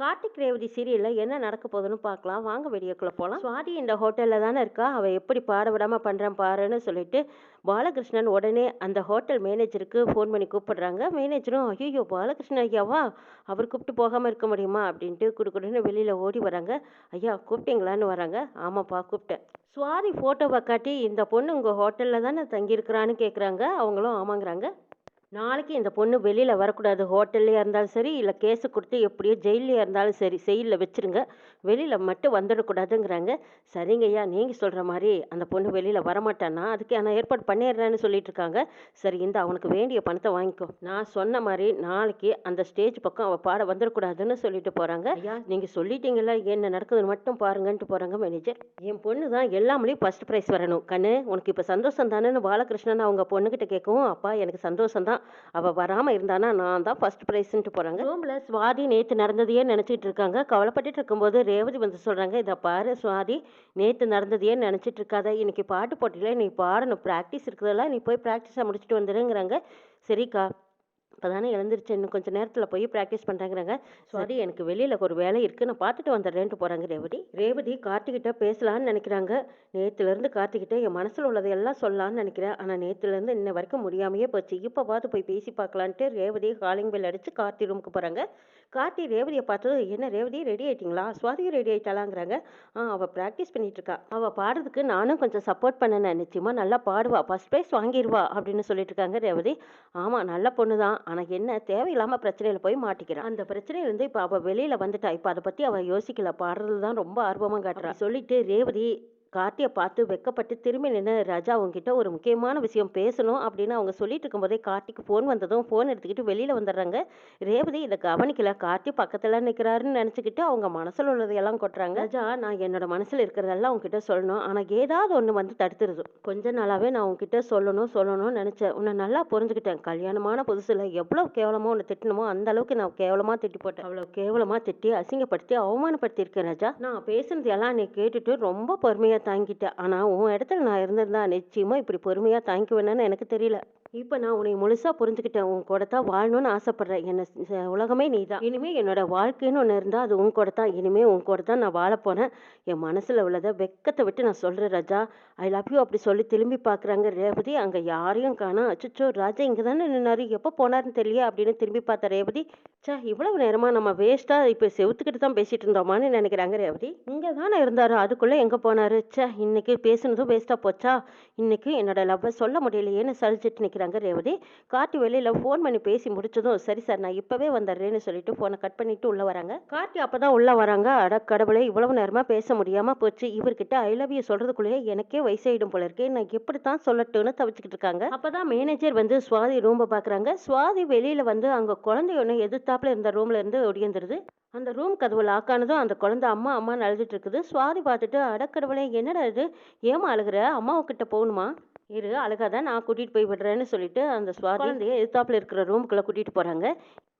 கார்த்திக் ரேவதி சீரியலில் என்ன நடக்க போகுதுன்னு பார்க்கலாம். வாங்க வீடியோக்குள்ளே போகலாம் சுவாதி இந்த ஹோட்டலில் தானே இருக்கா? அவள் எப்படி பாட விடாமல் பண்ணுறேன் பாருன்னு சொல்லிட்டு பாலகிருஷ்ணன் உடனே அந்த ஹோட்டல் மேனேஜருக்கு ஃபோன் பண்ணி கூப்பிடுறாங்க. மேனேஜரும் ஐயோ பாலகிருஷ்ணன் ஐயாவா? அவர் கூப்பிட்டு போகாமல் இருக்க முடியுமா? அப்படின்ட்டு குடுக்குடுன்னு வெளியில் ஓடி வராங்க. ஐயா கூப்பிட்டீங்களான்னு வராங்க. ஆமாப்பா கூப்பிட்டேன். சுவாதி ஃபோட்டோவை காட்டி இந்த பொண்ணு உங்கள் ஹோட்டலில் தானே தங்கியிருக்கிறான்னு கேட்குறாங்க அவங்களும் ஆமாங்கிறாங்க. நாளைக்கு இந்த பொண்ணு வெளியில் வரக்கூடாது. ஹோட்டல்லையா இருந்தாலும் சரி இல்லை கேஸு கொடுத்து எப்படியோ ஜெயிலையா இருந்தாலும் சரி செயலில் வச்சுருங்க. வெளியில் மட்டும் வந்துடக்கூடாதுங்கிறாங்க சரிங்க ஐயா நீங்கள் சொல்கிற மாதிரி அந்த பொண்ணு வெளியில் வரமாட்டானா அதுக்கு நான் ஏற்பாடு பண்ணிடுறேன்னு சொல்லிட்டு இருக்காங்க. சரி இந்த அவனுக்கு வேண்டிய பணத்தை வாங்கிக்கோ. நான் சொன்ன மாதிரி நாளைக்கு அந்த ஸ்டேஜ் பக்கம் அவள் பாட வந்துடக்கூடாதுன்னு சொல்லிட்டு போகிறாங்க ஐயா. நீங்கள் சொல்லிட்டீங்களா என்ன நடக்குதுன்னு மட்டும் பாருங்கன்ட்டு போகிறாங்க மேனேஜர். என் பொண்ணு தான் எல்லாமேலேயும் ஃபர்ஸ்ட் ப்ரைஸ் வரணும். கண்ணு உனக்கு இப்போ சந்தோஷம் தானேன்னு பாலகிருஷ்ணன் அவங்க பொண்ணுக்கிட்ட கேட்கவும் அப்பா எனக்கு சந்தோஷம் தான். அவள் வராமல் இருந்தானா நான் தான் ஃபர்ஸ்ட் ப்ரைஸ்ன்ட்டு போகிறாங்க ரூமில் சுவாதி நேற்று நடந்ததையே நினச்சிட்டு இருக்காங்க. கவலைப்பட்டுட்டு இருக்கும்போது ரேவதி வந்து சொல்கிறாங்க இதை பாரு சுவாதி நேற்று நடந்ததையே நினச்சிட்டு இருக்காத இன்னைக்கு பாட்டு போட்டியில் இன்னைக்கு பாடணும். ப்ராக்டிஸ் இருக்குதெல்லாம் நீ போய் ப்ராக்டிஸை முடிச்சுட்டு வந்துடுங்கிறாங்க சரிக்கா. இப்போ தானே எழுந்திருச்சு இன்னும் கொஞ்சம் நேரத்தில் போய் ப்ராக்டிஸ் பண்ணுறாங்கிறாங்க சாரி. எனக்கு வெளியில் ஒரு வேலை இருக்குது நான் பார்த்துட்டு வந்துடுறேன்ட்டு போகிறாங்க ரேவதி. ரேவதி கார்த்திகிட்ட பேசலான்னு நினைக்கிறாங்க. நேற்றுலேருந்து கார்த்திகிட்ட என் மனசில் உள்ளதையெல்லாம் சொல்லலான்னு நினைக்கிறேன். ஆனால் நேற்றுலேருந்து இன்ன வரைக்கும் முடியாமையே போச்சு. இப்போ பார்த்து போய் பேசி பார்க்கலான்ட்டு ரேவதி காலிங் பெல் அடித்து கார்த்தி ரூமுக்கு போகிறாங்க கார்த்தி ரேவதியை பார்த்தது என்ன ரேவதி ரெடி ஆயிட்டீங்களா? சுவாதியும் ரெடி ஆயிட்டாளாங்கிறாங்க. ஆ அவள் ப்ராக்டிஸ் பண்ணிட்டு இருக்கா அவள் பாடுறதுக்கு நானும் கொஞ்சம் சப்போர்ட் பண்ணேன் நிச்சயமாக நல்லா பாடுவா. ஃபர்ஸ்ட் ப்ரைஸ் வாங்கிடுவா அப்படின்னு சொல்லிட்டு இருக்காங்க ரேவதி. ஆமாம் நல்ல பொண்ணு தான் ஆனால் என்ன தேவையில்லாமல் பிரச்சனையில் போய் மாட்டிக்கிறான். அந்த பிரச்சனையிலேருந்து இப்போ அவள் வெளியில் வந்துட்டா. இப்போ அதை பற்றி அவள் யோசிக்கல. பாடுறது தான் ரொம்ப ஆர்வமாக காட்டுறா. சொல்லிட்டு ரேவதி கார்த்தியை பார்த்து வெக்கப்பட்டு திரும்பி நின்று ராஜா உங்ககிட்ட ஒரு முக்கியமான விஷயம் பேசணும் அப்படின்னு அவங்க சொல்லிட்டு இருக்கும்போதே கார்த்திக்கு ஃபோன் வந்ததும் ஃபோன் எடுத்துக்கிட்டு வெளியில் வந்துடுறாங்க. ரேவதி இதை கவனிக்கல. கார்த்தி பக்கத்தில் நிற்கிறாருன்னு நினச்சிக்கிட்டு அவங்க மனசில் உள்ளதையெல்லாம் கொட்டுறாங்க. ராஜா நான் என்னோட மனசில் இருக்கிறதெல்லாம் உங்ககிட்ட சொல்லணும். ஆனால் ஏதாவது ஒன்று வந்து தடுத்துருது. கொஞ்ச நாளாகவே நான் உங்ககிட்ட சொல்லணும் சொல்லணும்னு நினச்சேன். உன்னை நல்லா புரிஞ்சுக்கிட்டேன். கல்யாணமான புதுசில் எவ்வளோ கேவலமாக உன்னை திட்டணுமோ அந்த அளவுக்கு நான் கேவலமாக திட்டி போட்டேன். அவ்வளோ கேவலமாக திட்டி அசிங்கப்படுத்தி அவமானப்படுத்தியிருக்கேன் ராஜா. நான் பேசுனது எல்லாம் நீ கேட்டுட்டு ரொம்ப பொறுமையாக தாங்கிட்டேன். ஆனால் உன் இடத்துல நான் இருந்திருந்தா நிச்சயமாக இப்படி பொறுமையாக தாங்கிக்குவேன்னு எனக்கு தெரியல. இப்போ நான் உன்னை முழுசாக புரிஞ்சுக்கிட்டேன். உன் கூட தான் வாழணும்னு ஆசைப்பட்றேன். என்ன ச- உலகமே நீ தான் இனிமேல் என்னோட வாழ்க்கைன்னு ஒன்று இருந்தால் அது உன் கூட தான். இனிமேல் உன் கூட தான் நான் வாழ என் மனசில் உள்ளதை வெக்கத்தை விட்டு நான் சொல்கிறேன் ராஜா. ஐ லவ் யூ அப்படி சொல்லி திரும்பி பார்க்குறாங்க ரேவதி. அங்கே யாரையும் காணா. அச்சோ ராஜா இங்கே தானே நின்னாரு. எப்போ போனாருன்னு தெரியல அப்படின்னு திரும்பி பார்த்த ரேவதி ச்சே இவ்வளவு நேரமாக நம்ம வேஸ்ட்டாக இப்போ செவுத்துக்கிட்டு தான் பேசிகிட்டு இருந்தோமான்னு நினைக்கிறாங்க ரேவதி. இங்கே தானே இருந்தார். அதுக்குள்ளே எங்கே போனாரு? ச்சே இன்னைக்கு பேசுனதும் வேஸ்ட்டாக போச்சா? இன்னைக்கு என்னோட லவ்வை சொல்ல முடியலையேன்னு சலிச்சிட்டு கேட்குறாங்க ரேவதி. கார்த்தி வெளியில் ஃபோன் பண்ணி பேசி முடிச்சதும் சரி சார் நான் இப்போவே வந்துடுறேன்னு சொல்லிட்டு ஃபோனை கட் பண்ணிட்டு உள்ளே வராங்க. கார்த்தி அப்போ தான் உள்ளே வராங்க. அட கடவுளே இவ்வளவு நேரமாக பேச முடியாமல் போச்சு. இவர்கிட்ட ஐ லவ் யூ சொல்கிறதுக்குள்ளேயே எனக்கே வயசாயிடும் போல இருக்கே. நான் எப்படி தான் சொல்லட்டும்னு தவிச்சுக்கிட்டு இருக்காங்க. அப்போ தான் மேனேஜர் வந்து சுவாதி ரூமை பார்க்குறாங்க சுவாதி வெளியில் வந்து அங்கே குழந்தை எதிர்த்தாப்பில் எதிர்த்தாப்புல இருந்த ரூம்ல இருந்து ஒடியந்துருது. அந்த ரூம் கதவு லாக் ஆனதும் அந்த குழந்தை அம்மா அம்மா அழுதுட்டு இருக்குது. சுவாதி பார்த்துட்டு அடக்கடவுளே என்னடா இது? ஏமா அழுகுற? அம்மாவுக்கிட்ட போகணுமா? இரு அழகாதான் நான் கூட்டிகிட்டு போய் விடுறேன்னு சொல்லிட்டு அந்த சுவாதி குழந்தைய எதிர்த்தாப்புல இருக்கிற ரூமுக்குள்ளே கூட்டிகிட்டு போகிறாங்க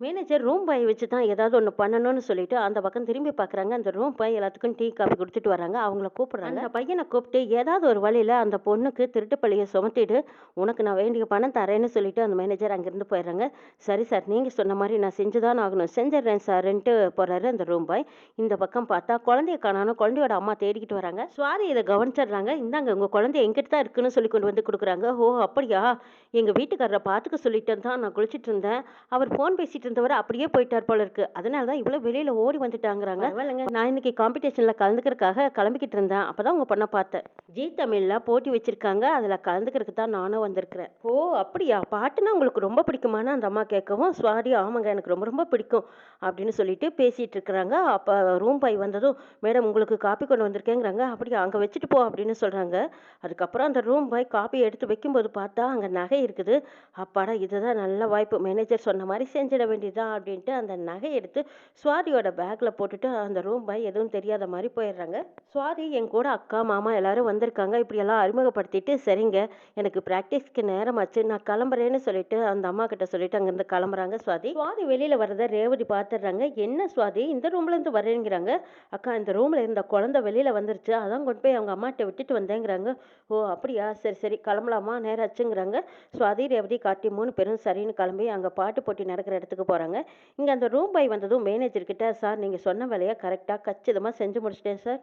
மேனேஜர் ரூம் பாய் வச்சு தான் ஏதாவது ஒன்று பண்ணணும்னு சொல்லிட்டு அந்த பக்கம் திரும்பி பார்க்குறாங்க அந்த ரூம் பாய் எல்லாத்துக்கும் டீ காஃபி கொடுத்துட்டு வராங்க அவங்கள கூப்பிடுறாங்க. அந்த பையனை கூப்பிட்டு ஏதாவது ஒரு வழியில் அந்த பொண்ணுக்கு திருட்டு பள்ளியை சுமத்திட்டு உனக்கு நான் வேண்டிய பணம் தரேன்னு சொல்லிட்டு அந்த மேனேஜர் அங்கேருந்து போயிடுறாங்க. சரி சார் நீங்கள் சொன்ன மாதிரி நான் செஞ்சு தான் ஆகணும். செஞ்சிடுறேன் சார்ன்ட்டு போகிறாரு அந்த ரூம் பாய் இந்த பக்கம் பார்த்தா குழந்தைய காணாலும் குழந்தையோட அம்மா தேடிக்கிட்டு வராங்க. சுவாதி இதை கவனிச்சிடுறாங்க. இந்தாங்க உங்கள் குழந்தை எங்கிட்ட தான் இருக்குன்னு சொல்லி கொண்டு வந்து கொடுக்குறாங்க. ஓ அப்படியா? எங்கள் வீட்டுக்காரரை பார்த்துக்க சொல்லிட்டு தான் நான் குளிச்சிட்டு இருந்தேன். அவர் ஃபோன் பேசிட்டு இருந்தவர் அப்படியே போயிட்டார் போல இருக்கு. அதனால தான் இவ்வளோ வெளியில் ஓடி வந்துட்டாங்கிறாங்க. நான் இன்னைக்கு காம்படிஷனில் கலந்துக்கிறதுக்காக கிளம்பிக்கிட்டு இருந்தேன். அப்போ தான் உங்கள் பொண்ணை பார்த்தேன். ஜி தமிழில் போட்டி வச்சிருக்காங்க. அதில் கலந்துக்கிறதுக்கு தான் நானும் வந்திருக்கிறேன். ஓ அப்படியா? பாட்டுனா உங்களுக்கு ரொம்ப பிடிக்குமான்னு அந்த அம்மா கேட்கவும் சுவாரி ஆமாங்க எனக்கு ரொம்ப ரொம்ப பிடிக்கும் அப்படின்னு சொல்லிட்டு பேசிட்டு இருக்கிறாங்க. அப்போ ரூம் பாய் வந்ததும் மேடம் உங்களுக்கு காப்பி கொண்டு வந்திருக்கேங்கிறாங்க. அப்படியா? அங்கே வச்சுட்டு போ அப்படின்னு சொல்கிறாங்க அதுக்கப்புறம் அந்த ரூம் பாய் காப்பி எடுத்து வைக்கும்போது பார்த்தா அங்கே நகை இருக்குது. அப்பாடா இதுதான் நல்ல வாய்ப்பு. மேனேஜர் சொன்ன மாதிரி செஞ்சிட வேண்டியதுதான் அப்படின்ட்டு அந்த நகை எடுத்து சுவாதியோட பேக்கில் போட்டுட்டு அந்த ரூம் பாய் எதுவும் தெரியாத மாதிரி போயிடுறாங்க. சுவாதி என் கூட அக்கா மாமா எல்லாரும் வந்திருக்காங்க. இப்படியெல்லாம் அறிமுகப்படுத்திட்டு சரிங்க எனக்கு ப்ராக்டிஸ்க்கு நேரமாச்சு நான் கிளம்புறேன்னு சொல்லிட்டு அந்த அம்மா கிட்ட சொல்லிட்டு அங்கேருந்து கிளம்புறாங்க சுவாதி. சுவாதி வெளியில் வரத ரேவதி பார்த்துடுறாங்க. என்ன சுவாதி இந்த ரூம்லேருந்து வரேங்கிறாங்க அக்கா இந்த ரூமில் இருந்த குழந்தை வெளியில் வந்துருச்சு. அதான் கொண்டு போய் அவங்க அம்மாட்ட விட்டுட்டு வந்தேங்கிறாங்க. ஓ அப்படியா? சரி சரி கிளம்பலாமா? நேராச்சுங்கிறாங்க. சுவாதி ரேவதி காட்டி மூணு பேரும் சரின்னு கிளம்பி அங்கே பாட்டு போட்டி நடக்கிற இடத்துக்கு போகிறாங்க இங்கே அந்த ரூம் பாய் வந்ததும் மேனேஜர்கிட்ட சார் நீங்கள் சொன்ன வேலையை கரெக்டாக கச்சிதமாக செஞ்சு முடிச்சிட்டேன் சார்.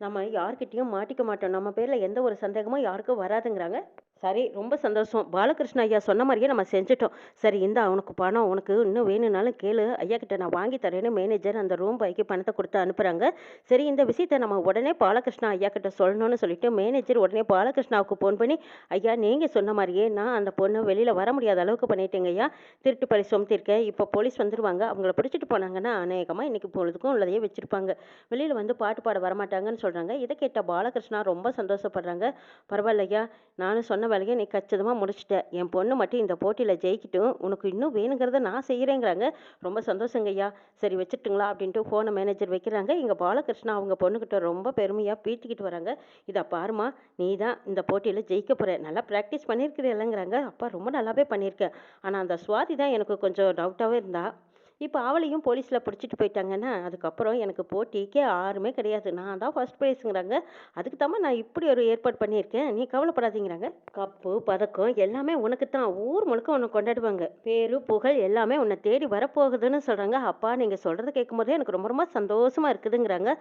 நம்ம யார்கிட்டேயும் மாட்டிக்க மாட்டோம். நம்ம பேரில் எந்த ஒரு சந்தேகமும் யாருக்கும் வராதுங்கிறாங்க. சரி ரொம்ப சந்தோஷம். பாலகிருஷ்ண ஐயா சொன்ன மாதிரியே நம்ம செஞ்சுட்டோம். சரி இந்த அவனுக்கு பணம் உனக்கு இன்னும் வேணும்னாலும் கேளு. ஐயா கிட்ட நான் வாங்கி தரேன்னு மேனேஜர் அந்த ரூம் பாய்க்கு பணத்தை கொடுத்து அனுப்புகிறாங்க சரி இந்த விஷயத்தை நம்ம உடனே பாலகிருஷ்ணா ஐயா கிட்ட சொல்லணும்னு சொல்லிட்டு மேனேஜர் உடனே பாலகிருஷ்ணாவுக்கு ஃபோன் பண்ணி ஐயா நீங்கள் சொன்ன மாதிரியே நான் அந்த பொண்ணு வெளியில் வர முடியாத அளவுக்கு பண்ணிட்டேங்க ஐயா. திருட்டு பழி சுமத்திருக்கேன் இப்போ போலீஸ் வந்துருவாங்க. அவங்கள பிடிச்சிட்டு போனாங்கன்னா அநேகமாக இன்னைக்கு பொழுதுக்கும் உள்ளதையே வச்சுருப்பாங்க. வெளியில் வந்து பாட்டு பாட வரமாட்டாங்கன்னு சொல்கிறாங்க இதை கேட்ட பாலகிருஷ்ணா ரொம்ப சந்தோஷப்படுறாங்க. பரவாயில்லையா நானும் சொன்ன வேலையை நீ கச்சிதமாக முடிச்சிட்ட. என் பொண்ணு மட்டும் இந்த போட்டியில் ஜெயிக்கட்டும். உனக்கு இன்னும் வேணுங்கிறத நான் செய்கிறேங்கிறாங்க ரொம்ப சந்தோஷங்க ஐயா. சரி வச்சுட்டுங்களா அப்படின்ட்டு ஃபோனை மேனேஜர் வைக்கிறாங்க. இங்கே பாலகிருஷ்ணா அவங்க பொண்ணுக்கிட்ட ரொம்ப பெருமையாக பீட்டிக்கிட்டு வராங்க. இதை பாருமா நீ தான் இந்த போட்டியில் ஜெயிக்க போகிற நல்லா ப்ராக்டிஸ் பண்ணியிருக்கிறல்லங்கிறாங்க அப்பா ரொம்ப நல்லாவே பண்ணியிருக்க. ஆனால் அந்த சுவாதி தான் எனக்கு கொஞ்சம் டவுட்டாகவே இருந்தா. இப்போ அவளையும் போலீஸில் பிடிச்சிட்டு போயிட்டாங்கன்னா அதுக்கப்புறம் எனக்கு போட்டிக்கே யாருமே கிடையாது. நான் தான் ஃபர்ஸ்ட் ப்ரைஸுங்கிறாங்க அதுக்கு தான் நான் இப்படி ஒரு ஏற்பாடு பண்ணியிருக்கேன். நீ கவலைப்படாதீங்கிறாங்க. கப்பு பதக்கம் எல்லாமே உனக்கு தான் ஊர் முழுக்க உன்னை கொண்டாடுவாங்க. பேரு புகழ் எல்லாமே உன்னை தேடி வரப்போகுதுன்னு சொல்கிறாங்க அப்பா நீங்கள் சொல்கிறத கேட்கும்போது எனக்கு ரொம்ப ரொம்ப சந்தோஷமாக இருக்குதுங்கிறாங்க.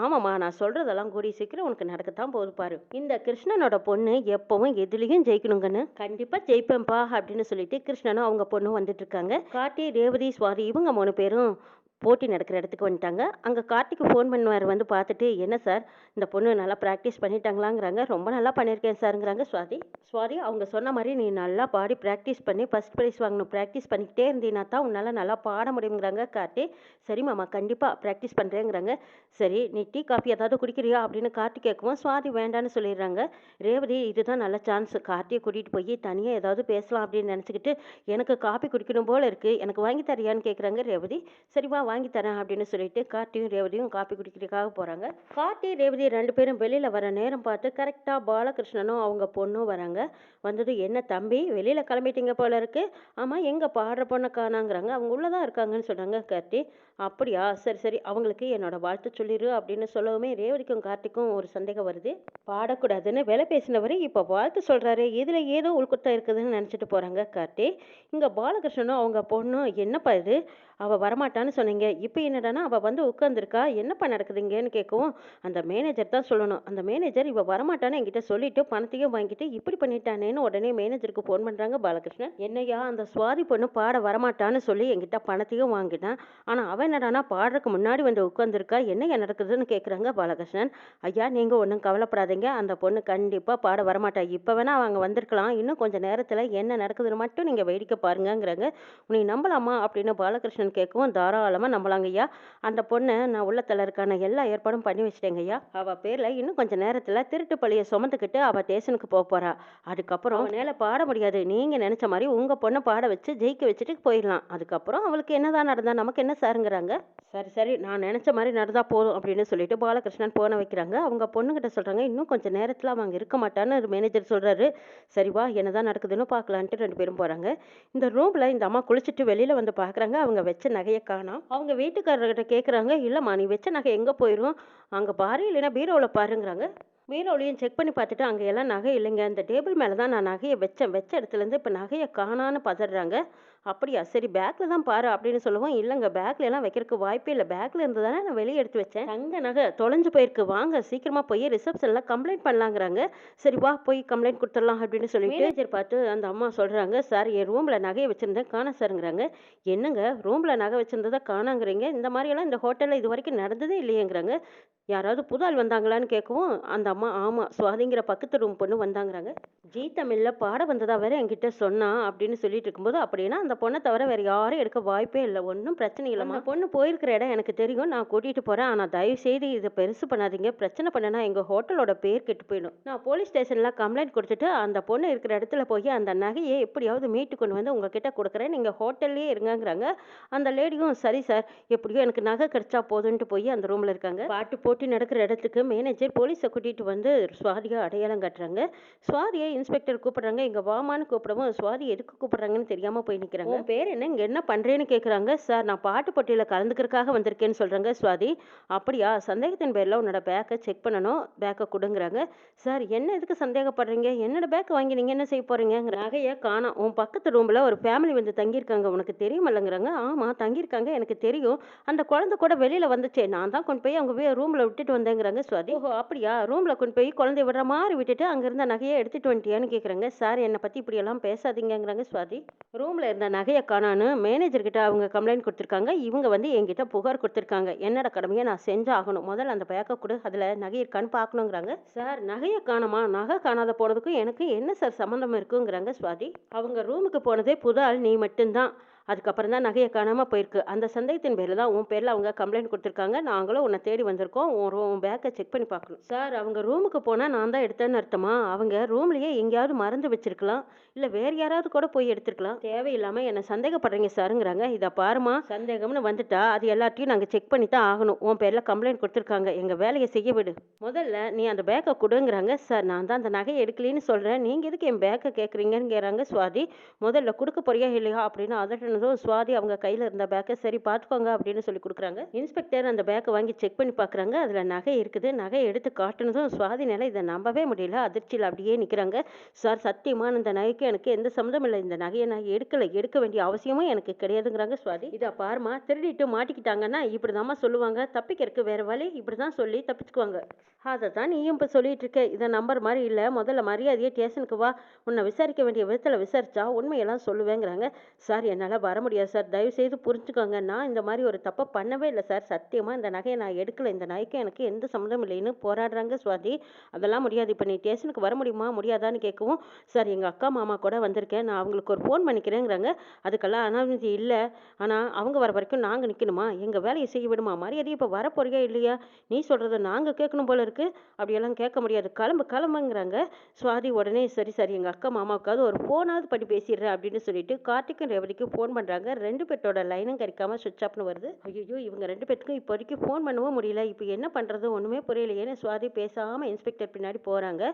ஆமாம்மா நான் சொல்கிறதெல்லாம் கூடிய சீக்கிரம் உனக்கு நடக்கத்தான் போகுது பாரு. இந்த கிருஷ்ணனோட பொண்ணு எப்பவும் எதுலேயும் ஜெயிக்கணுங்கன்னு கண்டிப்பாக ஜெயிப்பேன்ப்பா அப்படின்னு சொல்லிட்டு கிருஷ்ணனும் அவங்க பொண்ணும் வந்துட்டு இருக்காங்க. கார்த்தி ரேவதி சுவாரி இவங்க மூணு பேரும். போட்டி நடக்கிற இடத்துக்கு வந்துட்டாங்க. அங்கே கார்த்திக்கு ஃபோன் பண்ணுவார் வந்து பார்த்துட்டு என்ன சார் இந்த பொண்ணு நல்லா ப்ராக்டிஸ் பண்ணிட்டாங்களாங்கிறாங்க. ரொம்ப நல்லா பண்ணியிருக்கேன் சாருங்கிறாங்க. சுவாதி சுவாதி அவங்க சொன்ன மாதிரி நீ நல்லா பாடி ப்ராக்டிஸ் பண்ணி ஃபஸ்ட் ப்ரைஸ் வாங்கணும். ப்ராக்டிஸ் பண்ணிக்கிட்டே இருந்தீங்கன்னா தான் உன்னால் நல்லா பாட முடியுங்கிறாங்க கார்த்தி சரி மாமா கண்டிப்பாக ப்ராக்டிஸ் பண்ணுறேங்கிறாங்க சரி நீ டீ காஃபி ஏதாவது குடிக்கிறியா? அப்படின்னு கார்த்தி கேட்கவும் சுவாதி வேண்டான்னு சொல்லிடுறாங்க. ரேவதி இதுதான் நல்ல சான்ஸ் கார்த்தியை கூட்டிகிட்டு போய் தனியாக ஏதாவது பேசலாம் அப்படின்னு நினச்சிக்கிட்டு எனக்கு காஃபி குடிக்கணும் போல் இருக்குது எனக்கு வாங்கி தரியான்னு கேட்குறாங்க ரேவதி. சரி வா வாங்கி தரேன் அப்படின்னு சொல்லிட்டு கார்த்தியும் ரேவதியும் காப்பி குடிக்கிறதுக்காக போகிறாங்க கார்த்தி ரேவதி ரெண்டு பேரும் வெளியில் வர நேரம் பார்த்து கரெக்டாக பாலகிருஷ்ணனும் அவங்க பொண்ணும் வராங்க. வந்தது என்ன தம்பி வெளியில் கிளம்பிட்டீங்க போல இருக்கு. ஆமாம் எங்கே பாடுற பொண்ணை காணாங்கிறாங்க. அவங்க உள்ளே தான் இருக்காங்கன்னு சொல்கிறாங்க கார்த்தி. அப்படியா? சரி சரி. அவங்களுக்கு என்னோட வாழ்த்து சொல்லிடு அப்படின்னு சொல்லவுமே ரேவதிக்கும் கார்த்திக்கும் ஒரு சந்தேகம் வருது. பாடக்கூடாதுன்னு வேலை பேசினவர் இப்போ வாழ்த்து சொல்கிறாரு இதில் ஏதோ உள்குத்தம் இருக்குதுன்னு நினச்சிட்டு போகிறாங்க கார்த்தி. இங்கே பாலகிருஷ்ணனும் அவங்க பொண்ணும் என்னப்பா இது? அவள் வரமாட்டான்னு சொன்னீங்க. இப்போ என்னடானா அவள் வந்து உட்காந்துருக்கா என்னப்பா நடக்குதுங்கன்னு கேட்கவும் அந்த மேனேஜர் தான் சொல்லணும். அந்த மேனேஜர் இவள் வரமாட்டான்னு என்கிட்ட சொல்லிவிட்டு பணத்தையும் வாங்கிட்டு இப்படி பண்ணிட்டானேன்னு உடனே மேனேஜருக்கு ஃபோன் பண்ணுறாங்க பாலகிருஷ்ணன். என்னையா அந்த சுவாதி பொண்ணு பாட வரமாட்டான்னு சொல்லி என்கிட்ட பணத்தையும் வாங்கிட்டான். ஆனால் அவன் என்னடானா பாடுறதுக்கு முன்னாடி வந்து உட்காந்துருக்கா என்னையா நடக்குதுன்னு கேட்குறாங்க பாலகிருஷ்ணன். ஐயா நீங்கள் ஒன்றும் கவலைப்படாதீங்க. அந்த பொண்ணு கண்டிப்பாக பாட வரமாட்டா. இப்போ வேணால் அவங்க வந்திருக்கலாம். இன்னும் கொஞ்சம் நேரத்தில் என்ன நடக்குதுன்னு மட்டும் நீங்கள் வேடிக்கை பாருங்கங்கிறாங்க. உன்னை நம்பலாமா? அப்படின்னு பாலகிருஷ்ணன் கேட்கவும் தாராளமாக நம்பலாங்க ஐயா. அந்த பொண்ணை நான் உள்ளத்தில் இருக்கான. எல்லா ஏற்பாடும் பண்ணி வச்சிட்டேங்க ஐயா. அவள் பேரில் இன்னும் கொஞ்சம் நேரத்தில் திருட்டு பழியை சுமந்துக்கிட்டு அவள் ஸ்டேஷனுக்கு போக போகிறா அதுக்கப்புறம் மேலே பாட முடியாது. நீங்கள் நினச்ச மாதிரி உங்கள் பொண்ணை பாட வச்சு ஜெயிக்க வச்சுட்டு போயிடலாம். அதுக்கப்புறம் அவளுக்கு என்னதான் நடந்தா? நமக்கு என்ன பார்க்குறாங்க சரி சரி நான் நினச்ச மாதிரி நடந்தால் போதும் அப்படின்னு சொல்லிட்டு பாலகிருஷ்ணன் போன வைக்கிறாங்க. அவங்க பொண்ணுக்கிட்ட சொல்கிறாங்க இன்னும் கொஞ்சம் நேரத்தில் அவங்க இருக்க மாட்டான்னு ஒரு மேனேஜர் சொல்கிறாரு சரி வா என்னதான் நடக்குதுன்னு பார்க்கலான்ட்டு ரெண்டு பேரும் போகிறாங்க இந்த ரூமில் இந்த அம்மா குளிச்சுட்டு வெளியில் வந்து பார்க்குறாங்க அவங்க வச்ச நகையை காணும். அவங்க வீட்டுக்காரர்கிட்ட கேட்குறாங்க இல்லைம்மா நீ வச்ச நகை எங்கே போயிடும் அங்கே பாரு இல்லைன்னா பீரோவில் பாருங்கிறாங்க. பீரோலையும் செக் பண்ணி பார்த்துட்டு அங்கே எல்லாம் நகை இல்லைங்க. அந்த டேபிள் மேலே தான் நான் நகையை வச்சேன். வச்ச இடத்துலேருந்து இப்போ நகையை காணான்னு பதறாங்க. அப்படியா? சரி பேக்கில் தான் பாரு அப்படின்னு சொல்லுவோம். இல்லைங்க பேக்கில் எல்லாம் வைக்கிறதுக்கு வாய்ப்பே இல்லை. பேக்கில் இருந்து தானே நான் வெளியே எடுத்து வச்சேன். தங்க நகை தொலைஞ்சு போயிருக்கு. வாங்க சீக்கிரமாக போய் ரிசப்ஷனில் கம்ப்ளைண்ட் பண்ணலாங்கிறாங்க. சரி வா போய் கம்ப்ளைண்ட் கொடுத்துடலாம் அப்படின்னு சொல்லி மேனேஜர் பார்த்து அந்த அம்மா சொல்கிறாங்க சார் என் ரூமில் நகையை வச்சுருந்தேன் காண சாருங்கிறாங்க. என்னங்க? ரூமில் நகை வச்சுருந்ததை காணாங்கிறீங்க? இந்த மாதிரியெல்லாம் இந்த ஹோட்டலில் இது வரைக்கும் நடந்ததே இல்லையேங்கிறாங்க. யாராவது புது ஆள் வந்தாங்களான்னு கேட்கவும் அந்த அம்மா ஆமாம் சுவாதிங்கிற பக்கத்து ரூம் பொண்ணு வந்தாங்கிறாங்க. ஜி தமிழில் பாட வந்ததா வேற என்கிட்ட சொன்னா அப்படின்னு சொல்லிட்டு இருக்கும்போது அப்படின்னா அந்த பொண்ணை தவிர வேற யாரும் எடுக்க வாய்ப்பே இல்லை. ஒன்றும் பிரச்சனை இல்லைம்மா அந்த பொண்ணு போயிருக்கிற இடம் எனக்கு தெரியும். நான் கூட்டிகிட்டு போகிறேன் ஆனால் தயவு செய்து இதை பெருசு பண்ணாதீங்க. பிரச்சனை பண்ணனா எங்கள் ஹோட்டலோட பேர் கெட்டு போயிடும். நான் போலீஸ் ஸ்டேஷனில் கம்ப்ளைண்ட் கொடுத்துட்டு அந்த பொண்ணு இருக்கிற இடத்துல போய் அந்த நகையை எப்படியாவது மீட்டு கொண்டு வந்து உங்ககிட்ட கொடுக்குறேன். நீங்கள் ஹோட்டல்லே இருங்கங்கிறாங்க. அந்த லேடியும் சரி சார் எப்படியோ எனக்கு நகை கிடைச்சா போதுன்ட்டு போய் அந்த ரூமில் இருக்காங்க. பாட்டு போட்டி நடக்கிற இடத்துக்கு மேனேஜர் போலீஸை கூட்டிகிட்டு வந்து சுவாதியை அடையாளம் காட்டுறாங்க. சுவாதியை இன்ஸ்பெக்டர் கூப்பிடுறாங்க. இங்கே வாமான்னு கூப்பிடவும் சுவாதி எதுக்கு கூப்பிடுறாங்கன்னு தெரியாமல் போய் நிற்கிறாங்க கேட்குறாங்க உன் பேர் என்ன? இங்கே என்ன பண்ணுறேன்னு கேட்குறாங்க சார் நான் பாட்டு போட்டியில் கலந்துக்கிறதுக்காக வந்திருக்கேன்னு சொல்கிறாங்க சுவாதி. அப்படியா? சந்தேகத்தின் பேரில் உன்னோட பேக்கை செக் பண்ணணும். பேக்கை கொடுங்கிறாங்க. சார் என்ன எதுக்கு சந்தேகப்படுறீங்க? என்னோட பேக்கை வாங்கி நீங்கள் என்ன செய்ய போகிறீங்க நகையை காணோம் உன் பக்கத்து ரூமில் ஒரு ஃபேமிலி வந்து தங்கியிருக்காங்க. உனக்கு தெரியுமில்லங்கிறாங்க. ஆமாம் தங்கியிருக்காங்க. எனக்கு தெரியும். அந்த குழந்தை கூட வெளியில் வந்துச்சே. நான் தான் கொண்டு போய் அவங்க ரூமில் விட்டுட்டு வந்தேங்கிறாங்க சுவாதி. ஓஹோ அப்படியா? ரூமில் கொண்டு போய் குழந்தைய விடுற மாதிரி விட்டுட்டு அங்கே இருந்த நகையை எடுத்துட்டு வந்துட்டியான்னு கேட்குறாங்க சார் என்னை பற்றி இப்படியெல்லாம் பேசாதீங்கங்கிறாங்க சுவாதி. ரூமில் இருந்த நகையை காணான்னு மேனேஜர்கிட்ட அவங்க கம்ப்ளைண்ட் கொடுத்துருக்காங்க. இவங்க வந்து என்கிட்ட புகார் கொடுத்துருக்காங்க. என்னோட கடமையை நான் செஞ்சாகணும். முதல்ல அந்த பேக்கை கொடு. அதில் நகை இருக்கான்னு பார்க்கணுங்கிறாங்க. சார் நகையை காணுமா? நகை காணாத போனதுக்கும் எனக்கு என்ன சார் சம்மந்தம் இருக்குங்கிறாங்க சுவாதி. அவங்க ரூமுக்கு போனதே புது நீ மட்டும்தான். அதுக்கப்புறம் தான் நகையை காணாமல் போயிருக்கு. அந்த சந்தேகத்தின் பேரில் தான் உன் பேரில் அவங்க கம்ப்ளைண்ட் கொடுத்துருக்காங்க. நாங்களும் உன்னை தேடி வந்திருக்கோம். உன் உன் பேக்கை செக் பண்ணி பார்க்கணும். சார் அவங்க ரூமுக்கு போனால் நான் தான் எடுத்தேன்னு அர்த்தமா? அவங்க ரூம்லேயே எங்கேயாவது மறந்து வச்சிருக்கலாம். இல்லை வேறு யாராவது கூட போய் எடுத்துருக்கலாம். தேவையில்லாமல் என்னை சந்தேகப்படுறீங்க சாருங்கிறாங்க. இதை பாருமா சந்தேகம்னு வந்துட்டா அது எல்லாத்தையும் நாங்கள் செக் பண்ணி தான் ஆகணும். உன் பேரில் கம்ப்ளைண்ட் கொடுத்துருக்காங்க. எங்கள் வேலையை செய்ய விடு. முதல்ல நீ அந்த பேக்கை கொடுங்கிறாங்க. சார் நான் தான் அந்த நகையை எடுக்கலன்னு சொல்கிறேன் நீங்கள் எதுக்கு என் பேக்கை கேட்குறீங்கன்னு கேட்குறாங்க சுவாதி. முதல்ல கொடுக்க போறியா இல்லையா அப்படின்னு அதட்டினதும் சுவாதி அவங்க கையில் இருந்த பேக்கை சரி பார்த்துக்கோங்க அப்படின்னு சொல்லி கொடுக்குறாங்க. இன்ஸ்பெக்டர் அந்த பேக்கை வாங்கி செக் பண்ணி பார்க்குறாங்க அதில் நகை இருக்குது. நகை எடுத்து காட்டுனதும் சுவாதி நிலை இதை நம்பவே முடியல. அதிர்ச்சியில் அப்படியே நிற்கிறாங்க சார் சத்தியமான இந்த நகைக்கு எனக்கு எந்த சம்மந்தம் இல்லை. இந்த நகையை நான் எடுக்கலை. எடுக்க வேண்டிய அவசியமும் எனக்கு கிடையாதுங்கிறாங்க சுவாதி. இதை பாருமா திருடிட்டு மாட்டிக்கிட்டாங்கன்னா இப்படி தாம்மா சொல்லுவாங்க. தப்பிக்கிறதுக்கு வேற வழி இப்படி தான் சொல்லி தப்பிச்சுக்குவாங்க. அதை தான் நீயும் இப்போ சொல்லிட்டு இருக்க. இதை நம்பர் மாதிரி இல்லை. முதல்ல மரியாதையே ஸ்டேஷனுக்கு வா. உன்னை விசாரிக்க வேண்டிய விதத்தில் விசாரிச்சா உண்மையெல்லாம் சொல்லுவேங்கிறாங்க. சார் என்னால் வர முடியாது சார். தயவு செய்து புரிஞ்சுக்கோங்க. நான் இந்த மாதிரி ஒரு தப்பை பண்ணவே இல்லை சார். சத்தியமாக இந்த நகையை நான் எடுக்கலை. இந்த நகைக்கும் எனக்கு எந்த சம்மந்தம் இல்லைன்னு போராடுறாங்க சுவாதி. அதெல்லாம் முடியாது. இப்போ நீ ஸ்டேஷனுக்கு வர முடியுமா? முடியாதான்னு கேட்கவும் சார் எங்கள் அக்கா மாமா கூட வந்திருக்கேன். நான் அவங்களுக்கு ஒரு ஃபோன் பண்ணிக்கிறேங்கிறாங்க. அதுக்கெல்லாம் அனுமதி இல்லை. ஆனால் அவங்க வர வரைக்கும் நாங்கள் நிற்கணுமா எங்கள் வேலையை செய்ய விடுமா? மரியாதை இப்போ வர இல்லையா? நீ சொல்கிறத நாங்கள் கேட்கணும் போல இருக்கு. அப்படியெல்லாம் கேட்க முடியாது. கிளம்பு கிளம்புங்கிறாங்க. சுவாதி உடனே சரி சரி. எங்கள் அக்கா மாமாவுக்காவது ஒரு ஃபோனாவது பண்ணி பேசிடுறேன் அப்படின்னு சொல்லிட்டு கார்த்திக்கும் ரேவதிக்கு ஃபோன் பண்ணுறாங்க ரெண்டு பேர்த்தோட லைனும் கிடைக்காம சுவிட்ச் ஆஃப்னு வருது. ஐயோ இவங்க ரெண்டு பேத்துக்கும் இப்போதைக்கு ஃபோன் பண்ணவும் முடியல. இப்போ என்ன பண்ணுறது ஒன்றுமே புரியலையேன்னு சுவாதி பேசாமல் இன்ஸ்பெக்டர் பின்னாடி போகிறாங்க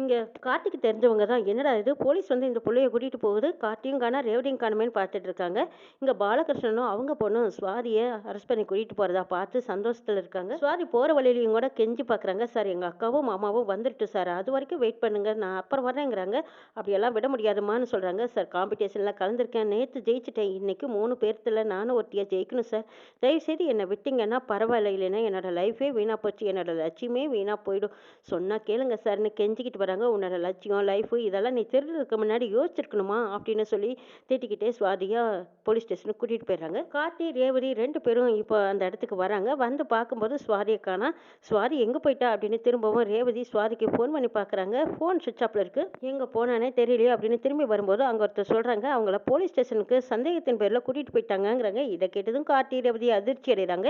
இங்கே கார்த்திக்கு தெரிஞ்சவங்க தான். என்னடா இது? போலீஸ் வந்து இந்த பிள்ளைய கூட்டிகிட்டு போகுது. கார்த்தியும் காணா ரேவடியும் காணுமேன்னு பார்த்துட்டு இருக்காங்க. இங்கே பாலகிருஷ்ணனும் அவங்க பொண்ணும் சுவாதியை அரெஸ்ட் பண்ணி கூட்டிகிட்டு போகிறதா பார்த்து சந்தோஷத்தில் இருக்காங்க. சுவாதி போகிற வழியிலையும் கூட கெஞ்சி பார்க்குறாங்க சார் எங்கள் அக்காவும் மாமாவும் வந்துட்டு சார். அது வரைக்கும் வெயிட் பண்ணுங்க. நான் அப்புறம் வரேங்கிறாங்க. அப்படியெல்லாம் விட முடியாதுமான்னு சொல்கிறாங்க சார் காம்படிஷனில் கலந்துருக்கேன். நேற்று ஜெயிச்சிட்டேன். இன்னைக்கு மூணு பேர்த்தில் நானும் ஒருத்தியாக ஜெயிக்கணும் சார். தயவுசெய்து என்னை விட்டீங்கன்னா பரவாயில்ல இல்லைன்னா என்னோட லைஃபே வீணாக போச்சு என்னோட லட்சியமே வீணாக போயிடும். சொன்னால் கேளுங்க சார்னு கெஞ்சிக்கிட்டு வராங்க உன்னோட லட்சியம் லைஃபு இதெல்லாம் நீ திருடுறதுக்கு முன்னாடி யோசிச்சிருக்கணுமா? அப்படின்னு சொல்லி திட்டிக்கிட்டே சுவாதியா போலீஸ் ஸ்டேஷனுக்கு கூட்டிகிட்டு போயிடுறாங்க. கார்த்தி ரேவதி ரெண்டு பேரும் இப்போ அந்த இடத்துக்கு வராங்க. வந்து பார்க்கும்போது சுவாரியை காணா சுவாதி எங்கே போயிட்டா? அப்படின்னு திரும்பவும் ரேவதி சுவாதிக்கு ஃபோன் பண்ணி பார்க்குறாங்க. ஃபோன் சுவிட்ச் ஆஃபில் இருக்குது எங்கே போனானே தெரியலையே அப்படின்னு திரும்பி வரும்போது அங்கே ஒருத்தர் சொல்கிறாங்க அவங்கள போலீஸ் ஸ்டேஷனுக்கு சந்தேகத்தின் பேரில் கூட்டிகிட்டு போயிட்டாங்கங்கிறாங்க. இதை கேட்டதும் கார்த்தி ரேவதி அதிர்ச்சி அடைகிறாங்க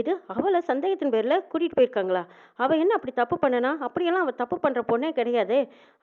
இது அவளை சந்தேகத்தின் பேரில் கூட்டிகிட்டு போயிருக்காங்களா? அவள் என்ன அப்படி தப்பு பண்ணனா? அப்படியெல்லாம் அவள் தப்பு பண்ணுற பொண்ணே கிடையாது.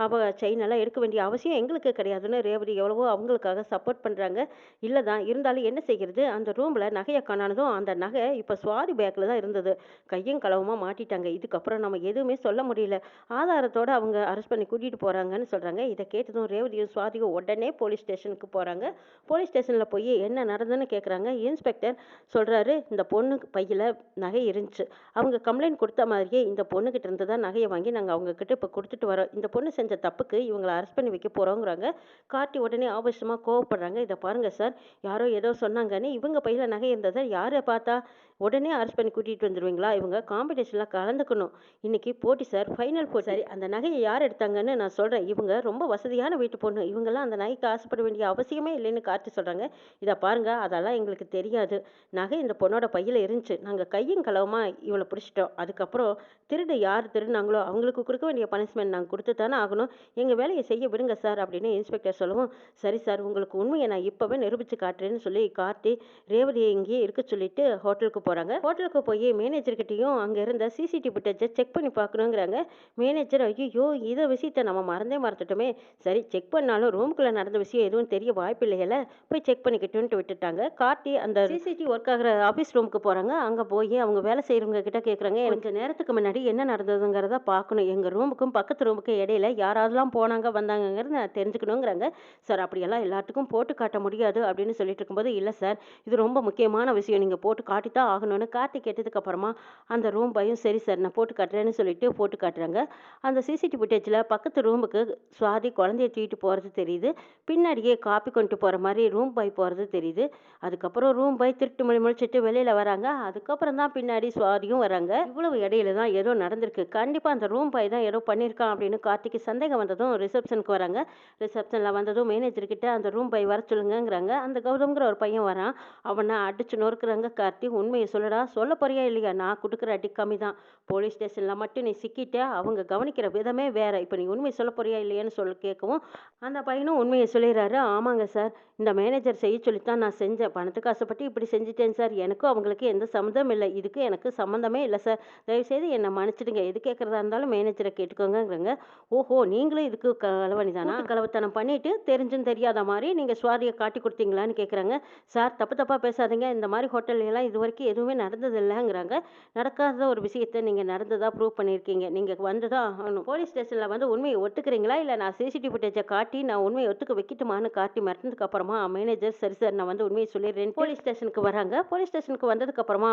அவள் செயினெல்லாம் எடுக்க வேண்டிய அவசியம் எங்களுக்கு கிடையாதுன்னு ரேவதி எவ்வளவோ அவங்களுக்காக சப்போர்ட் பண்ணுறாங்க இல்லை தான் இருந்தாலும் என்ன செய்கிறது அந்த ரூமில் நகையை காணானதும் அந்த நகை இப்போ சுவாதி பேக்கில் தான் இருந்தது. கையும் களவுமா மாட்டிட்டாங்க. இதுக்கப்புறம் நம்ம எதுவுமே சொல்ல முடியல. ஆதாரத்தோட அவங்க அரெஸ்ட் பண்ணி கூட்டிகிட்டு போகிறாங்கன்னு சொல்கிறாங்க இதை கேட்டதும் ரேவதியும் சுவாதியும் உடனே போலீஸ் ஸ்டேஷனுக்கு போகிறாங்க போலீஸ் ஸ்டேஷனில் போய் என்ன நடந்ததுன்னு கேட்குறாங்க இன்ஸ்பெக்டர் சொல்கிறாரு இந்த பொண்ணு பையில் நகை இருந்துச்சு அவங்க கம்ப்ளைண்ட் கொடுத்த மாதிரியே இந்த பொண்ணுக்கிட்ட இருந்து தான் நகையை வாங்கி நாங்கள் அவங்கக்கிட்ட இப்போ கொடுத்துட்டு வரோம். இந்த பொண்ணு செஞ்ச தப்புக்கு இவங்களை அரெஸ்ட் பண்ணி வைக்க போகிறோங்கிறாங்க கார்த்தி உடனே ஆவேசமாக கோவப்படுறாங்க. இதை பாருங்கள் சார் யாரோ ஏதோ சொன்னாங்கன்னு இவங்க பையில் நகை இருந்ததை யாரை பார்த்தா? உடனே அரெஸ்ட் பண்ணி கூட்டிகிட்டு வந்துடுவீங்களா இவங்க காம்படிஷனில் கலந்துக்கணும். இன்னைக்கு போட்டி சார் ஃபைனல் போட்டி. சரி. அந்த நகையை யார் எடுத்தாங்கன்னு நான் சொல்கிறேன் இவங்க ரொம்ப வசதியான வீட்டு பொண்ணு. இவங்கெல்லாம் அந்த நகைக்கு ஆசைப்பட வேண்டிய அவசியமே இல்லைன்னு கார்த்தி சொல்கிறாங்க இதை பாருங்கள் அதெல்லாம் எங்களுக்கு தெரியாது. நகை இந்த பொண்ணோட பையில் இருந்துச்சு. நாங்கள் கையும் களவுமாக இவளை பிடிச்சிட்டோம். அதுக்கப்புறம் திருடு யார் திருடினாங்களோ அவங்களுக்கு கொடுக்க வேண்டிய பனிஷ்மெண்ட் நாங்கள் கொடுத்து தானே ஆகணும். எங்கள் வேலையை செய்ய விடுங்க சார் அப்படின்னு இன்ஸ்பெக்டர் சொல்லவும். சரி சார் உங்களுக்கு உண்மையை நான் இப்போவே நிரூபித்து காட்டுறேன்னு சொல்லி கார்த்தி ரேவதியை இங்கேயே இருக்க சொல்லிட்டு ஹோட்டலுக்கு போகிறாங்க ஹோட்டலுக்கு போய் மேனேஜர்கிட்டையும் அங்கே இருந்த சிசிடிவி ஃபுட்டேஜை செக் பண்ணி பார்க்கணுங்கிறாங்க. மேனேஜர் ஐயோ இதை விஷயத்தை நம்ம மறந்தே மறந்துட்டோமே. சரி செக் பண்ணாலும் ரூமுக்குள்ளே நடந்த விஷயம் எதுவும் தெரிய வாய்ப்பு இல்லையில போய் செக் செக் பண்ணிக்கிட்டுன்ட்டு விட்டுட்டாங்க. கார்த்தி அந்த சிசிடிவி ஒர்க் ஆகிற ஆஃபீஸ் ரூமுக்கு போகிறாங்க அங்கே போய் அவங்க வேலை செய்கிறவங்க கிட்ட கேட்குறாங்க எனக்கு நேரத்துக்கு முன்னாடி என்ன நடந்ததுங்கிறத பார்க்கணும். எங்கள் ரூமுக்கும் பக்கத்து ரூமுக்கும் இடையில யாராவதுலாம் போனாங்க வந்தாங்கங்கிறத நான் தெரிஞ்சுக்கணுங்கிறாங்க. சார் அப்படியெல்லாம் எல்லாத்துக்கும் போட்டு காட்ட முடியாது அப்படின்னு சொல்லிட்டு இருக்கும்போது இல்லை சார் இது ரொம்ப முக்கியமான விஷயம். நீங்கள் போட்டு காட்டி தான் ஆகணும்னு கார்த்திக் கேட்டதுக்கு அப்புறமா அந்த ரூம் பையும் சரி சார் நான் போட்டு காட்டுறேன்னு சொல்லிட்டு போட்டு காட்டுறாங்க. அந்த சிசிடிவி ஃபுட்டேஜில் பக்கத்து ரூமுக்கு சுவாதி குழந்தைய தூக்கிட்டு போகிறது தெரியுது. பின்னாடியே காப்பி கொண்டு போகிற மாதிரி ரூம் பாய் போகிறது தெரியுது. அதுக்கப்புறம் ரூம் பாய் திருட்டு மொழி முழிச்சிட்டு வெளியில் வராங்க. அதுக்கப்புறம் தான் பின்னாடி சுவாதியும் வராங்க. இவ்வளவு இடையில தான் ஏதோ நடந்திருக்கு. கண்டிப்பாக அந்த ரூம் பாய் தான் ஏதோ பண்ணியிருக்கான் அப்படின்னு கார்த்திக்கு சந்தேகம் வந்ததும் ரிசப்ஷனுக்கு வராங்க. ரிசப்ஷனில் வந்ததும் மேனேஜர்கிட்ட அந்த ரூம் பாய் வர சொல்லுங்கங்கிறாங்க. அந்த கௌதம்ங்கிற ஒரு பையன் வரான். அவனை அடிச்சு நொறுக்குறாங்க கார்த்தி. உண்மையை சொல்லடா சொல்ல போறியா இல்லையா? நான் கொடுக்குற அடி கம்மி தான் போலீஸ் ஸ்டேஷனில் மட்டும் நீ சிக்கிட்ட அவங்க கவனிக்கிற விதமே வேற. இப்போ நீ உண்மையை சொல்ல போறியா இல்லையான்னு சொல்ல கேட்கவும் அந்த பையனும் உண்மையை சொல்லிடுறாரு. ஆமாங்க சார். இந்த மேனேஜர் செய்ய சொல்லித்தான் நான் செஞ்சேன். பணத்துக்கு ஆசைப்பட்டு இப்படி செஞ்சுட்டேன் சார். எனக்கும் அவங்களுக்கு எந்த சம்மந்தம் இல்லை. இதுக்கு எனக்கு சம்மந்தமே இல்லை சார். தயவுசெய்து என்னை மன்னிச்சிடுங்க. எது கேட்குறதா இருந்தாலும் மேனேஜரை கேட்டுக்கோங்கங்கிறாங்க. ஓஹோ நீங்களும் இதுக்கு கலவணி தானா கலவத்தனம் பண்ணிட்டு தெரிஞ்சும் தெரியாத மாதிரி நீங்கள் சுவாதியை காட்டி கொடுத்தீங்களான்னு கேட்குறாங்க. சார் தப்பு தப்பாக பேசாதீங்க. இந்த மாதிரி ஹோட்டல்ல எல்லாம் இது வரைக்கும் எதுவுமே நடந்தது இல்லைங்கிறாங்க. நடக்காத ஒரு விஷயத்தை நீங்கள் நடந்ததா ப்ரூவ் பண்ணியிருக்கீங்க. நீங்கள் வந்துதான் ஆகணும். போலீஸ் ஸ்டேஷனில் வந்து உண்மையை ஒத்துக்கிறீங்களா? இல்லை நான் சிசிடிவி ஃபுட்டேஜை காட்டி நான் உண்மையை ஒத்துக்க வைக்கட்டுமான்னு காட்டி மிரட்டினதுக்கு அப்புறமா மேனேஜர் சரி சார் நான் வந்து உண்மையை சொல்லிடுறேன். போலீஸ் ஸ்டேஷனுக்கு வராங்க. போலீஸ் ஸ்டேஷனுக்கு வந்ததுக்கு அப்புறமா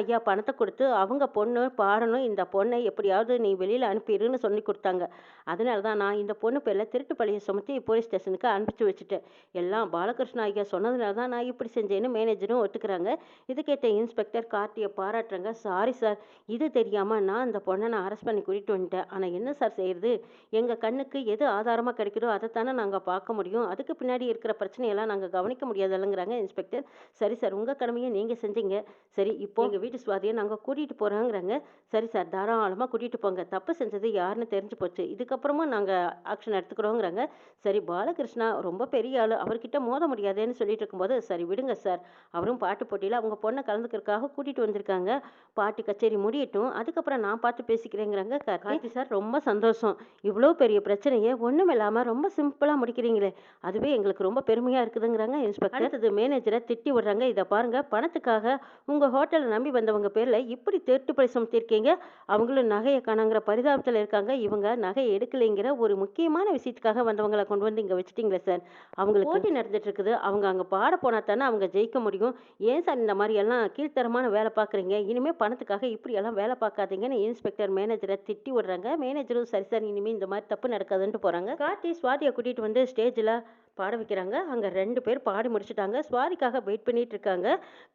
ஐயா பணத்தை கொடுத்து அவங்க பொண்ணு பாடணும் இந்த பொண்ணை எப்படியாவது நீ வெளியில் அனுப்பிடுன்னு சொல்லி கொடுத்தாங்க. அதனால தான் நான் இந்த பொண்ணு பேரில் திருட்டு பழியை சுமத்தி போலீஸ் ஸ்டேஷனுக்கு அனுப்பிச்சு வச்சுட்டேன். எல்லாம் பாலகிருஷ்ணா ஐயா சொன்னதுனால தான் நான் இப்படி செஞ்சேன்னு மேனேஜரும் ஒத்துக்கிறாங்க. இது கேட்ட இன்ஸ்பெக்டர் கார்த்தியை பாராட்டுறாங்க. சாரி சார் இது தெரியாமல் நான் அந்த பொண்ணை நான் அரெஸ்ட் பண்ணி கூட்டிகிட்டு வந்துட்டேன். ஆனால் என்ன சார் செய்யறது? எங்கள் கண்ணுக்கு எது ஆதாரமாக கிடைக்குதோ அதைத்தானே நாங்கள் பார்க்க முடியும். அதுக்கு பின்னாடி இருக்கிற பிரச்சனை பிரச்சனையெல்லாம் நாங்கள் கவனிக்க முடியாதுல்லங்கிறாங்க இன்ஸ்பெக்டர் சரி சார் உங்கள் கடமையை நீங்கள் செஞ்சீங்க. சரி இப்போ எங்கள் வீட்டு சுவாதியை நாங்கள் கூட்டிகிட்டு போகிறோங்கிறாங்க சரி சார் தாராளமாக கூட்டிகிட்டு போங்க. தப்பு செஞ்சது யாருன்னு தெரிஞ்சு போச்சு. இதுக்கப்புறமும் நாங்கள் ஆக்ஷன் எடுத்துக்கிறோங்கிறாங்க. சரி பாலகிருஷ்ணா ரொம்ப பெரிய ஆள். அவர்கிட்ட மோத முடியாதேன்னு சொல்லிட்டு இருக்கும்போது சரி விடுங்க சார் அவரும் பாட்டு போட்டியில் அவங்க பொண்ணை கலந்துக்கிறதுக்காக கூட்டிகிட்டு வந்திருக்காங்க. பாட்டு கச்சேரி முடியட்டும். அதுக்கப்புறம் நான் பார்த்து பேசிக்கிறேங்கிறாங்க கார்த்தி. சார் ரொம்ப சந்தோஷம். இவ்வளோ பெரிய பிரச்சனையை ஒன்றும் இல்லாமல் ரொம்ப சிம்பிளாக முடிக்கிறீங்களே. அதுவே எங்களுக்கு ரொம்ப பெருமையாக இருக்குதுங்கிறாங்க இன்ஸ்பெக்டர் அடுத்தது மேனேஜரை திட்டி விடுறாங்க. இதை பாருங்க பணத்துக்காக உங்கள் ஹோட்டலை நம்பி வந்தவங்க பேரில் இப்படி திருட்டு பழி சுமத்திருக்கீங்க அவங்களும் நகையை காணாங்கிற பரிதாபத்தில் இருக்காங்க. இவங்க நகை எடுக்கலைங்கிற ஒரு முக்கியமான விஷயத்துக்காக வந்தவங்களை கொண்டு வந்து இங்கே வச்சுட்டீங்களே சார் அவங்களுக்கு போட்டி நடந்துட்டு இருக்குது. அவங்க அங்கே பாட போனால் தானே அவங்க ஜெயிக்க முடியும். ஏன் சார் இந்த மாதிரி எல்லாம் கீழ்த்தரமான வேலை பார்க்குறீங்க? இனிமேல் பணத்துக்காக இப்படி எல்லாம் வேலை பார்க்காதீங்கன்னு இன்ஸ்பெக்டர் மேனேஜரை திட்டி விடுறாங்க. மேனேஜரும் சரி சார் இனிமேல் இந்த மாதிரி தப்பு நடக்காதுன்ட்டு போகிறாங்க கார்த்தி சுவாதியை கூட்டிகிட்டு வந்து ஸ்டேஜில் பாட வைக்கிறாங்க. அங்கே ரெண்டு பேர் பாடி முடிச்சிட்டாங்க. சுவாதிக்காக வெயிட் பண்ணிட்டு இருக்காங்க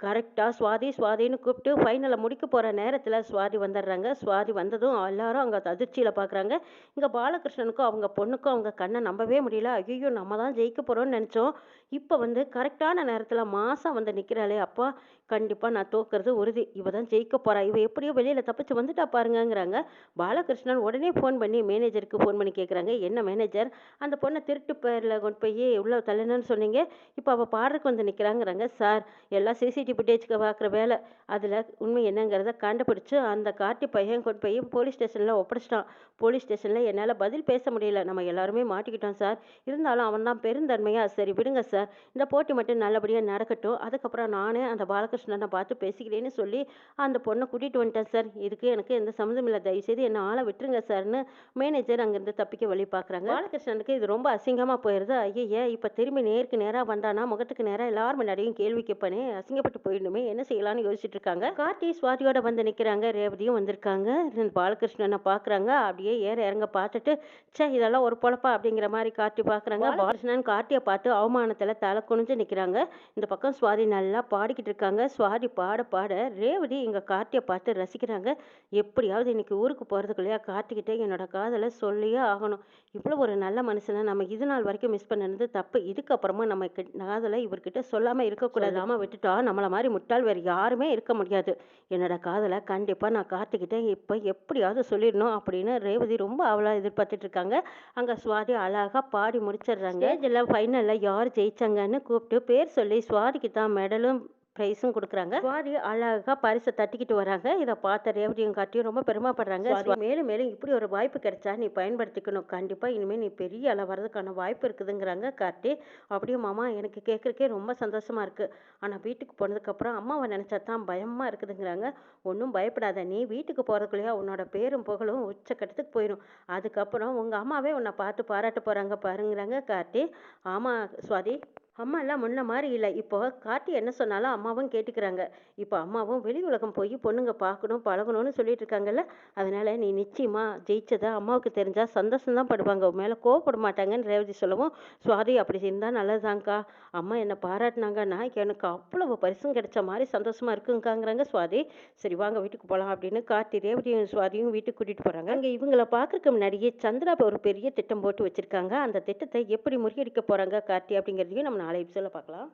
கரெக்டாக சுவாதி சுவாதின்னு கூப்பிட்டு ஃபைனலில் முடிக்க போகிற நேரத்தில் சுவாதி வந்துடுறாங்க. சுவாதி வந்ததும் எல்லாரும் அங்கே அதிர்ச்சியில் பார்க்குறாங்க இங்கே பாலகிருஷ்ணனுக்கும் அவங்க பொண்ணுக்கும் அவங்க கண்ணை நம்பவே முடியல. ஐயோ நம்ம தான் ஜெயிக்க போகிறோம்னு நினச்சோம். இப்போ வந்து கரெக்டான நேரத்தில் மாதம் வந்து நிற்கிறாளே அப்பா. கண்டிப்பாக நான் தோக்கிறது உறுதி. இவ தான் ஜெயிக்க போகிறா இவ எப்படியோ வெளியில் தப்பிச்சு வந்துட்டா பாருங்கங்கிறாங்க. பாலகிருஷ்ணன் உடனே ஃபோன் பண்ணி மேனேஜருக்கு ஃபோன் பண்ணி கேட்குறாங்க என்ன மேனேஜர் அந்த பொண்ணை திருட்டு பேரில் கொண்டு போய் உள்ள தள்ளினன்னு சொன்னீங்க. இப்போ அவள் பாடுறதுக்கு வந்து நிற்கிறாங்கிறாங்க சார் எல்லாம் சிசிடிவி ஃபுட்டேஜ்க்கு பார்க்குற வேலை. அதில் உண்மை என்னங்கிறத கண்டுபிடிச்சு அந்த காட்டி பையன் கொண்டு போய் போலீஸ் ஸ்டேஷனில் ஒப்படைச்சிட்டான். போலீஸ் ஸ்டேஷனில் என்னால் பதில் பேச முடியல. நம்ம எல்லாருமே மாட்டிக்கிட்டோம் சார். இருந்தாலும் அவன் தான் பெருந்தன்மையாக சரி விடுங்க சார். இந்த போட்டி மட்டும் நல்லபடியாக நடக்கட்டும். அதுக்கப்புறம் நானே அந்த பாலகிருஷ்ணனை பார்த்து பேசிக்கிறேன்னு சொல்லி அந்த பொண்ணை கூட்டிகிட்டு வந்துட்டேன் சார். இதுக்கு எனக்கு எந்த சம்மந்தம் இல்லை. தயவுசெய்து என்னை ஆளை விட்டுருங்க சார்னு மேனேஜர் அங்கேருந்து தப்பிக்க வழி பார்க்குறாங்க. பாலகிருஷ்ணனுக்கு இது ரொம்ப அசிங்கமாக போயிடுது ஐயய்ய இப்போ திரும்பி நேருக்கு நேராக வந்தானா முகத்துக்கு நேராக எல்லாரும் முன்னாடியும் கேள்வி கேட்பானே அசிங்கப்பட்டு போயிடணுமே என்ன செய்யலாம்னு யோசிச்சுட்டு இருக்காங்க. கார்த்தி சுவாதியோட வந்து நிற்கிறாங்க ரேவதியும் வந்திருக்காங்க. பாலகிருஷ்ணனை பார்க்குறாங்க. அப்படியே ஏற இறங்க பார்த்துட்டு ச்சே இதெல்லாம் ஒரு பொழப்பா அப்படிங்கிற மாதிரி கார்த்தி பார்க்குறாங்க. பாலகிருஷ்ணன் கார்த்தியை பார்த்து அவமானத்தில் தலை குனிஞ்சு நிற்கிறாங்க இந்த பக்கம் சுவாதி நல்லா பாடிக்கிட்டு இருக்காங்க. சுவாதி பாட பாட ரேவதி இங்கே கார்த்தியை பார்த்து ரசிக்கிறாங்க. எப்படியாவது இன்னைக்கு ஊருக்கு போகிறதுக்குள்ளேயா கார்த்திக்கிட்டே என்னோட காதலை சொல்லியே ஆகணும். இவ்வளோ ஒரு நல்ல மனுஷனை நம்ம இது நாள் வரைக்கும் மிஸ் பண்ணது தப்பு. இதுக்கப்புறமா நம்ம காதலை இவர்கிட்ட சொல்லாமல் இருக்கக்கூடாதாம விட்டுட்டா நம்மளை மாதிரி முட்டாள் வேறு யாருமே இருக்க முடியாது. என்னோட காதலை கண்டிப்பாக நான் கார்த்திக்கிட்ட இப்போ எப்படியாவது சொல்லிடணும் அப்படின்னு ரேவதி ரொம்ப அவளாக எதிர்பார்த்துட்டு இருக்காங்க. அங்கே சுவாதி அழகாக பாடி முடிச்சிடுறாங்க. ஸ்டேஜில் ஃபைனலில் யார் ஜெயிச்சாங்கன்னு கூப்பிட்டு பேர் சொல்லி சுவாதிக்கு தான் மெடலும் ப்ரைஸும் கொடுக்குறாங்க. சுவாதி அழகாக பரிசை தட்டிக்கிட்டு வராங்க. இதை பார்த்த ரேவதியும் காட்டியும் ரொம்ப பெருமைப்படுறாங்க. மேலும் மேலும் இப்படி ஒரு வாய்ப்பு கிடைச்சா நீ பயன்படுத்திக்கணும். கண்டிப்பாக இனிமேல் நீ பெரிய அளவு வர்றதுக்கான வாய்ப்பு இருக்குதுங்கிறாங்க கார்த்தி. அப்படியே மாமா எனக்கு கேட்குறக்கே ரொம்ப சந்தோஷமா இருக்கு. ஆனால் வீட்டுக்கு போனதுக்கப்புறம் அம்மாவை நினச்சா தான் பயமாக இருக்குதுங்கிறாங்க. ஒன்றும் பயப்படாத நீ வீட்டுக்கு போகிறதுக்குள்ளேயே உன்னோட பேரும் புகழும் உச்சக்கட்டத்துக்கு போயிடும் அதுக்கப்புறம் உங்கள் அம்மாவே உன்னை பார்த்து பாராட்ட போகிறாங்க பாருங்கிறாங்க கார்த்தி. ஆமாம் சுவாதி. அம்மாலாம் முன்ன மாதிரி இல்லை. இப்போ கார்த்தி என்ன சொன்னாலும் அம்மாவும் கேட்டுக்கிறாங்க. இப்போ அம்மாவும் வெளி உலகம் போய் பொண்ணுங்க பார்க்கணும் பழகணும்னு சொல்லிட்டு இருக்காங்கல்ல. அதனால நீ நிச்சயமா ஜெயிச்சதா அம்மாவுக்கு தெரிஞ்சா சந்தோஷம் தான் படுவாங்க. உன் மேலே கோவப்பட மாட்டாங்கன்னு ரேவதி சொல்லவும் சுவாதி அப்படி இருந்தால் நல்லதுதாங்க்கா அம்மா என்னை பாராட்டினாங்கன்னா எனக்கு அவ்வளவு பரிசும் கிடைச்ச மாதிரி சந்தோஷமா இருக்குங்காங்கிறாங்க சுவாதி. சரி வாங்க வீட்டுக்கு போகலாம் அப்படின்னு கார்த்தி ரேவதியும் சுவாதியும் வீட்டுக்கு கூட்டிகிட்டு போகிறாங்க அங்கே இவங்கள பார்க்கறதுக்கு முன்னாடியே சந்திரா ஒரு பெரிய திட்டம் போட்டு வச்சிருக்காங்க. அந்த திட்டத்தை எப்படி முறியடிக்க போகிறாங்க கார்த்தி அப்படிங்கிறதையும் நம்ம நாளை எபிசோட பார்க்கலாம்